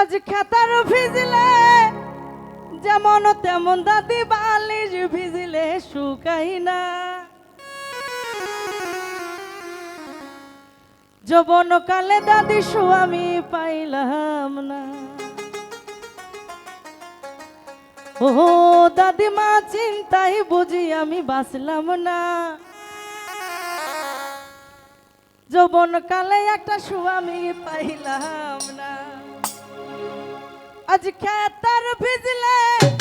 আজ খেতার ভিজলে, যেমন তেমন দাদি বালিশ ভিজলে, শুকাই না। যৌবন কালে দাদি আমি পাইলাম না। ও দাদি মা চিন্তাই বুঝি আমি বাঁচলাম না। যৌবন কালে একটা আমি পাইলাম না। আজ খেতার ভিজলে